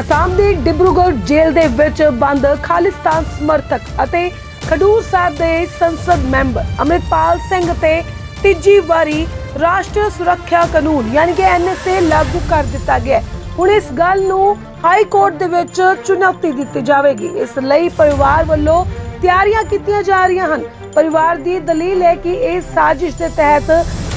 ਅਸਾਮ ਦੀ ਡਿਬਰੂਗੜ੍ਹ ਜੇਲ੍ਹ ਦੇ ਵਿੱਚ ਬੰਦ ਖਾਲਿਸਤਾਨ ਸਮਰਥਕ ਅਤੇ ਖਡੂਰ ਸਾਹਿਬ ਦੇ ਸੰਸਦ ਮੈਂਬਰ ਅਮਰਿਤਪਾਲ ਸਿੰਘ ਤੇ ਤੀਜੀ ਵਾਰੀ ਰਾਸ਼ਟਰੀ ਸੁਰੱਖਿਆ ਕਾਨੂੰਨ, ਯਾਨੀ ਕਿ ਐਨਐਸਏ ਲਾਗੂ ਕਰ ਦਿੱਤਾ ਗਿਆ ਹੁਣ ਇਸ ਗੱਲ ਨੂੰ ਹਾਈ ਕੋਰਟ ਦੇ ਵਿੱਚ ਚੁਣੌਤੀ ਦਿੱਤੀ ਜਾਵੇਗੀ। ਇਸ ਲਈ ਪਰਿਵਾਰ ਵੱਲੋਂ ਤਿਆਰੀਆਂ ਕੀਤੀਆਂ ਜਾ ਰਹੀਆਂ ਹਨ। ਪਰਿਵਾਰ ਦੀ ਦਲੀਲ ਹੈ ਕਿ ਇਹ ਸਾਜ਼ਿਸ਼ ਦੇ ਤਹਿਤ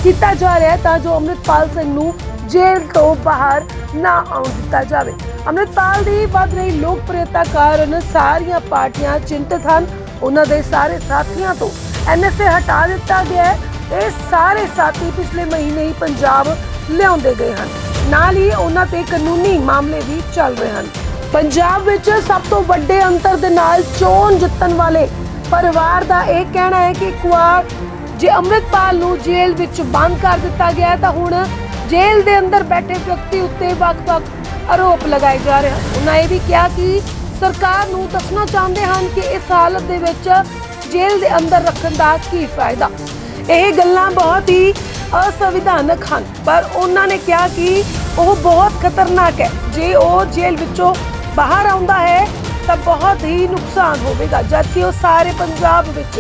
ਕੀਤਾ ਜਾ ਰਿਹਾ ਤਾਂ ਜੋ ਅਮਰਿਤਪਾਲ ਸਿੰਘ ਨੂੰ ਜੇਲ੍ਹ ਤੋਂ ਬਾਹਰ ਨਾ ਆਉਣ ਦਿੱਤਾ ਜਾਵੇ। ਅਮਰਿਤਪਾਲ ਦੀ ਵੱਧ ਰਹੀ ਲੋਕਪ੍ਰਿਯਤਾ ਕਾਰਨ ਸਾਰੀਆਂ ਪਾਰਟੀਆਂ ਚਿੰਤਤ ਹਨ। ਉਹਨਾਂ ਦੇ ਸਾਰੇ ਸਾਥੀਆਂ ਤੋਂ ਐਨਐਸਏ ਹਟਾ ਦਿੱਤਾ ਗਿਆ ਹੈ। ਇਹ ਸਾਰੇ ਸਾਥੀ ਪਿਛਲੇ ਮਹੀਨੇ ਹੀ ਪੰਜਾਬ ਲਿਆਉਂਦੇ ਗਏ ਹਨ। ਨਾਲ ਹੀ ਉਹਨਾਂ ਤੇ ਕਾਨੂੰਨੀ ਮਾਮਲੇ ਵੀ ਚੱਲ ਰਹੇ ਹਨ। ਪੰਜਾਬ ਵਿੱਚ ਸਭ ਤੋਂ ਵੱਡੇ ਅੰਤਰ ਦੇ ਨਾਲ ਚੋਣ ਜਿੱਤਣ ਵਾਲੇ ਪਰਿਵਾਰ ਦਾ ਇਹ ਕਹਿਣਾ ਹੈ ਕਿ ਇੱਕ ਵਾਰ ਜੇ ਅੰਮ੍ਰਿਤਪਾਲ ਨੂੰ ਜੇਲ੍ਹ ਵਿੱਚ ਬੰਦ ਕਰ ਦਿੱਤਾ ਗਿਆ ਤਾਂ ਹੁਣ ਜੇਲ੍ਹ ਦੇ ਅੰਦਰ ਬੈਠੇ ਵਿਅਕਤੀ ਉੱਤੇ ਵੱਖ-ਵੱਖ ਆਰੋਪ ਲਗਾਏ ਜਾ ਰਹੇ ਹਨ। ਉਹਨਾਂ ਇਹ ਵੀ ਕਿਹਾ ਕਿ ਸਰਕਾਰ ਨੂੰ ਦੱਸਣਾ ਚਾਹੁੰਦੇ ਹਨ ਕਿ ਇਸ ਹਾਲਤ ਦੇ ਵਿੱਚ ਜੇਲ੍ਹ ਦੇ ਅੰਦਰ ਰੱਖਣ ਦਾ ਕੀ ਫਾਇਦਾ। ਇਹ ਗੱਲਾਂ ਬਹੁਤ ਹੀ ਅਸੰਵਿਧਾਨਕ ਹਨ, ਪਰ ਉਹਨਾਂ ਨੇ ਕਿਹਾ ਕਿ ਉਹ ਬਹੁਤ ਖਤਰਨਾਕ ਹੈ। ਜੇ ਉਹ ਜੇਲ੍ਹ ਵਿੱਚੋਂ ਬਾਹਰ ਆਉਂਦਾ ਹੈ, ਤਾਂ ਬਹੁਤ ਹੀ ਨੁਕਸਾਨ ਹੋਵੇਗਾ। ਜਦਕਿ ਉਹ ਸਾਰੇ ਪੰਜਾਬ ਵਿੱਚ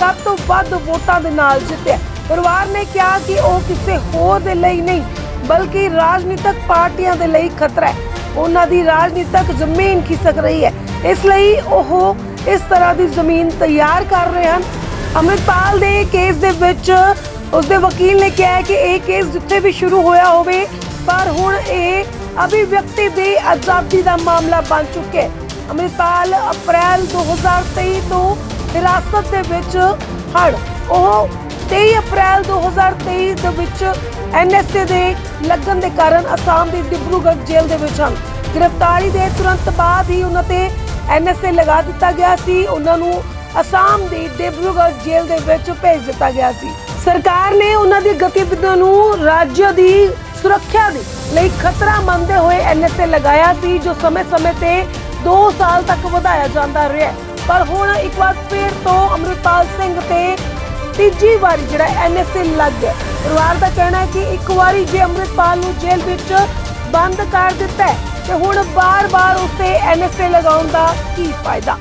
ਸਭ ਤੋਂ ਵੱਧ ਵੋਟਾਂ ਦੇ ਨਾਲ ਜਿੱਤਿਆ ਪਰਿਵਾਰ ਨੇ ਕਿਹਾ ਕਿ ਉਹ ਕਿਸੇ ਹੋਰ ਦੇ ਲਈ ਨਹੀਂ, ਬਲਕਿ ਰਾਜਨੀਤਿਕ ਪਾਰਟੀਆਂ ਦੇ ਲਈ ਖਤਰਾ ਹੈ। ਉਹਨਾਂ ਦੀ ਰਾਜਨੀਤਿਕ ਜ਼ਮੀਨ ਖਿਸਕ ਰਹੀ ਹੈ। ਇਸ ਲਈ ਉਹ ਇਸ ਤਰ੍ਹਾਂ ਦੀ ਜ਼ਮੀਨ ਤਿਆਰ ਕਰ ਰਹੇ ਹਨ। ਅਮਰਿਤਪਾਲ ਦੇ ਕੇਸ ਦੇ ਵਿੱਚ ਉਸਦੇ ਵਕੀਲ ਨੇ ਕਿਹਾ ਕਿ ਇਹ ਕੇਸ ਜਿੱਥੇ ਵੀ ਸ਼ੁਰੂ ਹੋਇਆ ਹੋਵੇ, ਪਰ ਹੁਣ ਇਹ ਅਭਿਵਿਅਕਤੀ ਦੀ ਆਜ਼ਾਦੀ ਦਾ ਮਾਮਲਾ ਬਣ ਚੁੱਕਿਆ ਹੈ। ਅਮਰਿਤਪਾਲ ਅਪ੍ਰੈਲ 2023 ਤੋਂ ਹਿਰਾਸਤ ਦੇ ਵਿੱਚ ਹੜ ਉਹ 23 ਅਪ੍ਰੈਲ 2023 ਦੇ ਵਿੱਚ ਐਨਐਸਏ ਦੇ ਲੱਗਣ ਦੇ ਕਾਰਨ ਅਸਾਮ ਦੀ ਡਿਬਰੂਗੜ੍ਹ ਜੇਲ੍ਹ ਦੇ ਵਿੱਚ ਹਨ। ਗ੍ਰਿਫਤਾਰੀ ਦੇ ਤੁਰੰਤ ਬਾਅਦ ਹੀ ਉਹਨਾਂ ਤੇ ਐਨਐਸਏ ਲਗਾ ਦਿੱਤਾ ਗਿਆ ਸੀ। ਉਹਨਾਂ ਨੂੰ ਅਸਾਮ ਦੀ ਡਿਬਰੂਗੜ੍ਹ ਜੇਲ੍ਹ ਦੇ ਵਿੱਚ ਭੇਜ ਦਿੱਤਾ ਗਿਆ ਸੀ। ਸਰਕਾਰ ਨੇ ਉਹਨਾਂ ਦੀ ਗਤੀਵਿਧੀਆਂ ਨੂੰ ਰਾਜ ਦੀ ਸੁਰੱਖਿਆ ਦੇ ਲਈ ਖਤਰਾ ਮੰਨਦੇ ਹੋਏ ਐਨਐਸਏ ਲਗਾਇਆ ਸੀ, ਜੋ ਸਮੇਂ-ਸਮੇਂ ਤੇ 2 ਸਾਲ ਤੱਕ ਵਧਾਇਆ ਜਾਂਦਾ ਰਿਹਾ। ਪਰ ਹੁਣ ਇੱਕ ਵਾਰ ਫਿਰ ਤੋਂ ਅਮਰਿਤਪਾਲ ਸਿੰਘ ਤੇ ਤੀਜੀ ਵਾਰੀ ਜਿਹੜਾ ਐਨਐਸਏ ਲੱਗ ਗਿਆ। ਪਰਿਵਾਰ ਦਾ ਕਹਿਣਾ ਹੈ ਕਿ ਇੱਕ ਵਾਰੀ ਜੇ ਅੰਮ੍ਰਿਤਪਾਲ ਨੂੰ ਜੇਲ੍ਹ ਵਿੱਚ ਬੰਦ ਕਰ ਦਿੱਤਾ ਤੇ ਹੁਣ ਬਾਰ-ਬਾਰ ਉਸੇ ਐਨਐਸਏ ਲਗਾਉਣ ਦਾ ਕੀ ਫਾਇਦਾ?